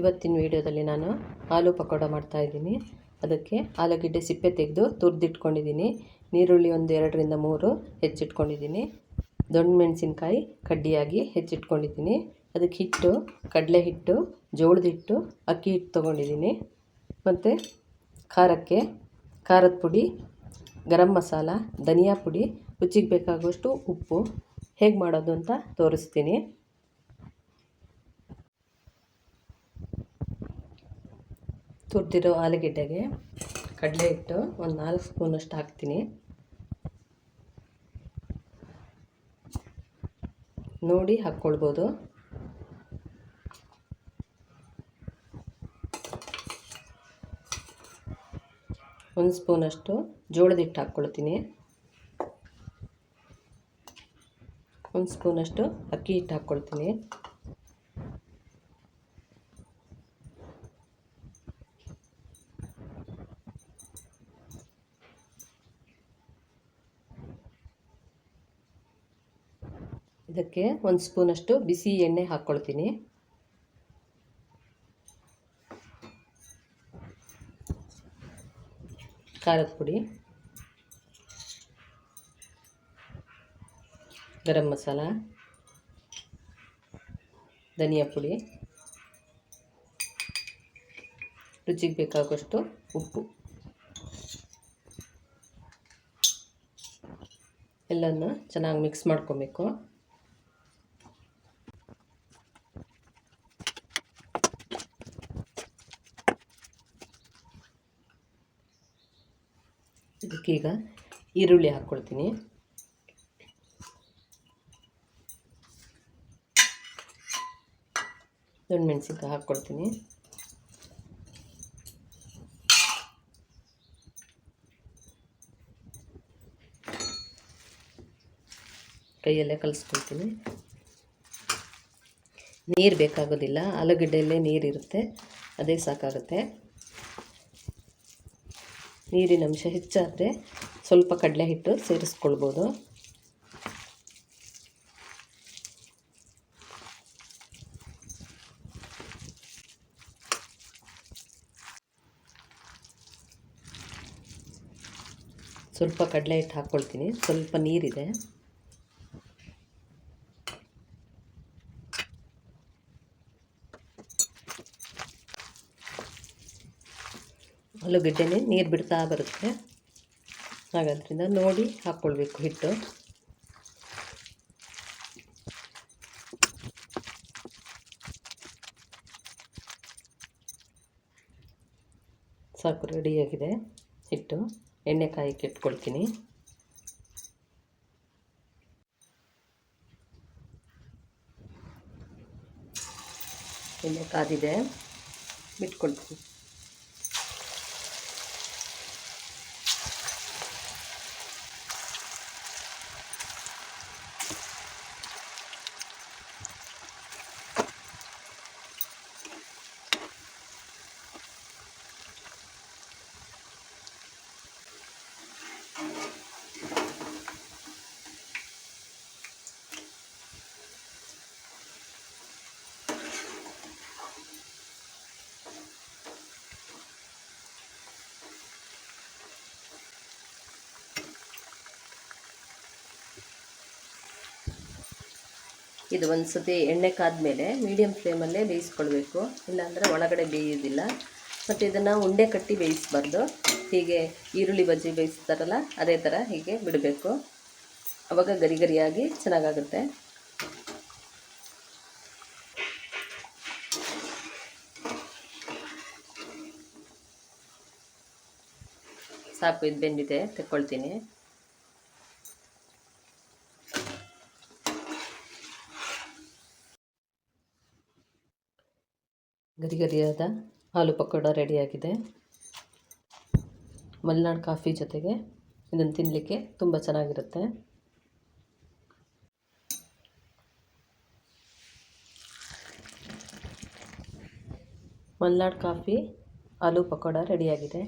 ಇವತ್ತಿನ ವಿಡಿಯೋದಲ್ಲಿ ನಾನು ಆಲೂ ಪಕೋಡ ಮಾಡ್ತಾಯಿದ್ದೀನಿ ಅದಕ್ಕೆ ಆಲೂಗೆಡ್ಡೆ ಸಿಪ್ಪೆ ತೆಗೆದು ತುರಿದಿಟ್ಕೊಂಡಿದ್ದೀನಿ. ನೀರುಳ್ಳಿ ಒಂದು ಎರಡರಿಂದ ಮೂರು ಹೆಚ್ಚಿಟ್ಕೊಂಡಿದ್ದೀನಿ. ದೊಣ್ಣೆ ಮೆಣಸಿನ್ಕಾಯಿ ಕಡ್ಡಿಯಾಗಿ ಹೆಚ್ಚಿಟ್ಕೊಂಡಿದ್ದೀನಿ. ಅದಕ್ಕೆ ಹಿಟ್ಟು, ಕಡಲೆ ಹಿಟ್ಟು, ಜೋಳದ ಹಿಟ್ಟು, ಅಕ್ಕಿ ಹಿಟ್ಟು ತೊಗೊಂಡಿದ್ದೀನಿ. ಮತ್ತು ಖಾರಕ್ಕೆ ಖಾರದ ಪುಡಿ, ಗರಂ ಮಸಾಲ, ಧನಿಯಾ ಪುಡಿ, ರುಚಿಗೆ ಬೇಕಾಗುವಷ್ಟು ಉಪ್ಪು ಹೇಗೆ ಮಾಡೋದು ಅಂತ ತೋರಿಸ್ತೀನಿ. ತುರಿದಿರೋ ಆಲೂಗೆಡ್ಡೆಗೆ ಕಡಲೆ ಹಿಟ್ಟು ಒಂದು ನಾಲ್ಕು ಸ್ಪೂನಷ್ಟು ಹಾಕ್ತೀನಿ. ನೋಡಿ ಹಾಕ್ಕೊಳ್ಬೋದು. ಒಂದು ಸ್ಪೂನಷ್ಟು ಜೋಳದ ಹಿಟ್ಟು ಹಾಕ್ಕೊಳ್ತೀನಿ. ಒಂದು ಸ್ಪೂನಷ್ಟು ಅಕ್ಕಿ ಹಿಟ್ಟು ಹಾಕ್ಕೊಳ್ತೀನಿ. ಇದಕ್ಕೆ ಒಂದು ಸ್ಪೂನಷ್ಟು ಬಿಸಿ ಎಣ್ಣೆ ಹಾಕ್ಕೊಳ್ತೀನಿ. ಖಾರದ ಪುಡಿ. ಗರಂ ಮಸಾಲ. ಧನಿಯಾ ಪುಡಿ. ರುಚಿಗೆ ಬೇಕಾಗುವಷ್ಟು ಉಪ್ಪು. ಎಲ್ಲನ್ನು ಚೆನ್ನಾಗಿ ಮಿಕ್ಸ್ ಮಾಡ್ಕೊಬೇಕು. ಇದಕ್ಕೀಗ ಈರುಳ್ಳಿ ಹಾಕ್ಕೊಳ್ತೀನಿ. ದೊಡ್ಡ ಮೆಣಸಿನ್ಕಾಯಿ ಹಾಕ್ಕೊಳ್ತೀನಿ. ಕೈಯಲ್ಲೇ ಕಲಿಸ್ಕೊಳ್ತೀನಿ. ನೀರು ಬೇಕಾಗೋದಿಲ್ಲ ಆಲೂಗಡ್ಡೆಯಲ್ಲೇ ನೀರಿರುತ್ತೆ ಅದೇ ಸಾಕಾಗುತ್ತೆ. ನೀರಿನ ಅಂಶ ಹೆಚ್ಚಾದರೆ ಸ್ವಲ್ಪ ಕಡಲೆ ಹಿಟ್ಟು ಸೇರಿಸ್ಕೊಳ್ಬೋದು. ಸ್ವಲ್ಪ ಕಡಲೆ ಹಿಟ್ಟು ಹಾಕ್ಕೊಳ್ತೀನಿ. ಸ್ವಲ್ಪ ನೀರಿದೆ. ಆಲೂಗಡ್ಡೆನೇ ನೀರು ಬಿಡ್ತಾ ಬರುತ್ತೆ. ಹಾಗಾದ್ರಿಂದ ನೋಡಿ ಹಾಕ್ಕೊಳ್ಬೇಕು ಹಿಟ್ಟು. ಸಾಕು ರೆಡಿಯಾಗಿದೆ ಹಿಟ್ಟು. ಎಣ್ಣೆಕಾಯಿ ಕೆಟ್ಕೊಳ್ತೀನಿ. ಎಣ್ಣೆ ಕಾದಿದೆ ಬಿಟ್ಕೊಳ್ತೀನಿ. ಇದು ಒಂದು ಸತಿ ಎಣ್ಣೆ ಕಾದ್ಮೇಲೆ ಮೀಡಿಯಮ್ ಫ್ಲೇಮಲ್ಲೇ ಬೇಯಿಸ್ಕೊಳ್ಬೇಕು. ಇಲ್ಲಾಂದರೆ ಒಳಗಡೆ ಬೇಯೋದಿಲ್ಲ ಮತ್ತು ಇದನ್ನು ಉಂಡೆ ಕಟ್ಟಿ ಬೇಯಿಸ್ಬಾರ್ದು. ಹೀಗೆ ಈರುಳ್ಳಿ ಬಜ್ಜಿ ಬೇಯಿಸ್ತಾರಲ್ಲ, ಅದೇ ಥರ ಹೀಗೆ ಬಿಡಬೇಕು. ಅವಾಗ ಗರಿ ಗರಿಯಾಗಿ ಚೆನ್ನಾಗಾಗುತ್ತೆ. ಸಾಕು, ಇದು ಬೆಂದಿದೆ, ತೆಕ್ಕೊಳ್ತೀನಿ. ಗರಿ ಗರಿಯಾದ ಹಾಲು ಪಕೋಡ ರೆಡಿಯಾಗಿದೆ. ಮಲೆನಾಡು ಕಾಫಿ ಜೊತೆಗೆ ಇದನ್ನು ತಿನ್ನಲಿಕ್ಕೆ ತುಂಬ ಚೆನ್ನಾಗಿರುತ್ತೆ. ಮಲೆನಾಡು ಕಾಫಿ ಆಲೂ ಪಕೋಡ ರೆಡಿಯಾಗಿದೆ.